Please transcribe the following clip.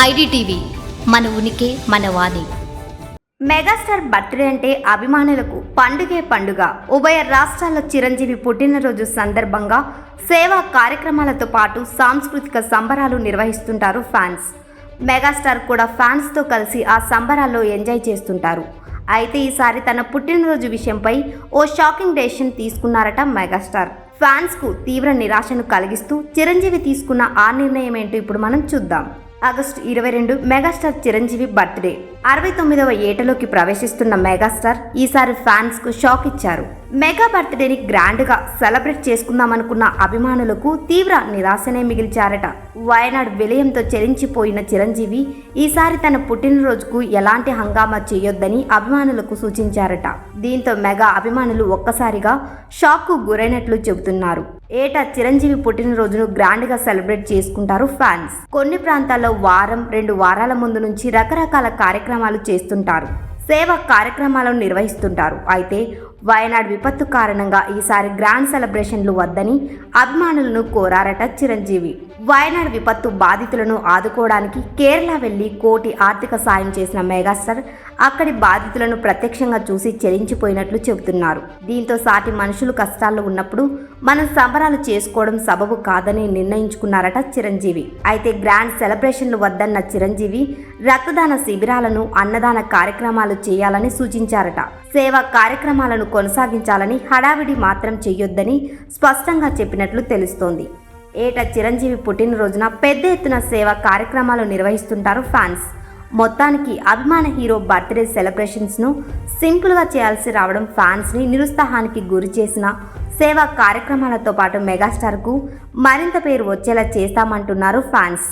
IDTV మన ఉనికి మన వాణి. మెగాస్టార్ బర్త్డే అంటే అభిమానులకు పండుగే పండుగ. ఉభయ రాష్ట్రాల్లో చిరంజీవి పుట్టినరోజు సందర్భంగా సేవా కార్యక్రమాలతో పాటు సాంస్కృతిక సంబరాలు నిర్వహిస్తుంటారు ఫ్యాన్స్. మెగాస్టార్ కూడా ఫ్యాన్స్తో కలిసి ఆ సంబరాల్లో ఎంజాయ్ చేస్తుంటారు. అయితే ఈసారి తన పుట్టినరోజు విషయంపై ఓ షాకింగ్ డెసిషన్ తీసుకున్నారట మెగాస్టార్. ఫ్యాన్స్కు తీవ్ర నిరాశను కలిగిస్తూ చిరంజీవి తీసుకున్న ఆ నిర్ణయం ఏంటో ఇప్పుడు మనం చూద్దాం. ఆగస్టు ఇరవై రెండు మెగాస్టార్ చిరంజీవి బర్త్డే. అరవై తొమ్మిదవ ఏటలోకి ప్రవేశిస్తున్న మెగాస్టార్ ఈసారి ఫ్యాన్స్కు షాక్ ఇచ్చారు. మెగా బర్త్డేని గ్రాండ్గా సెలబ్రేట్ చేసుకుందామనుకున్న అభిమానులకు తీవ్ర నిరాశనే మిగిల్చారట. వయనాడ్ విలయంతో చెలించిపోయిన చిరంజీవి ఈసారి తన పుట్టినరోజుకు ఎలాంటి హంగామా చేయొద్దని అభిమానులకు సూచించారట. దీంతో మెగా అభిమానులు ఒక్కసారిగా షాక్కు గురైనట్లు చెబుతున్నారు. ఏటా చిరంజీవి పుట్టినరోజును గ్రాండ్గా సెలబ్రేట్ చేసుకుంటారు ఫ్యాన్స్. కొన్ని ప్రాంతాల్లో వారం రెండు వారాల ముందు నుంచి రకరకాల కార్యక్రమాలు చేస్తుంటారు. సేవా కార్యక్రమాలను నిర్వహిస్తుంటారు. అయితే వయనాడ్ విపత్తు కారణంగా ఈసారి గ్రాండ్ సెలబ్రేషన్లు వద్దని అభిమానులను కోరారట చిరంజీవి. వయనాడ్ విపత్తు బాధితులను ఆదుకోవడానికి కేరళ వెళ్ళి కోటి ఆర్థిక సాయం చేసిన మెగాస్టార్ అక్కడి బాధితులను ప్రత్యక్షంగా చూసి చెలించిపోయినట్లు చెబుతున్నారు. దీంతో సాటి మనుషులు కష్టాల్లో ఉన్నప్పుడు మనం సంబరాలు చేసుకోవడం సబబు కాదని నిర్ణయించుకున్నారట చిరంజీవి. అయితే గ్రాండ్ సెలబ్రేషన్లు వద్దన్న చిరంజీవి రక్తదాన శిబిరాలను అన్నదాన కార్యక్రమాలు చేయాలని సూచించారట. సేవా కార్యక్రమాలను కొనసాగించాలని హడావిడి మాత్రం చెయ్యొద్దని స్పష్టంగా చెప్పినట్లు తెలుస్తోంది. ఏటా చిరంజీవి పుట్టినరోజున పెద్ద ఎత్తున సేవా కార్యక్రమాలు నిర్వహిస్తుంటారు ఫ్యాన్స్. మొత్తానికి అభిమాన హీరో బర్త్డే సెలబ్రేషన్స్ను సింపుల్గా చేయాల్సి రావడం ఫ్యాన్స్ని నిరుత్సాహానికి గురి చేసిన సేవా కార్యక్రమాలతో పాటు మెగాస్టార్కు మరింత పేరు వచ్చేలా చేస్తామంటున్నారు ఫ్యాన్స్.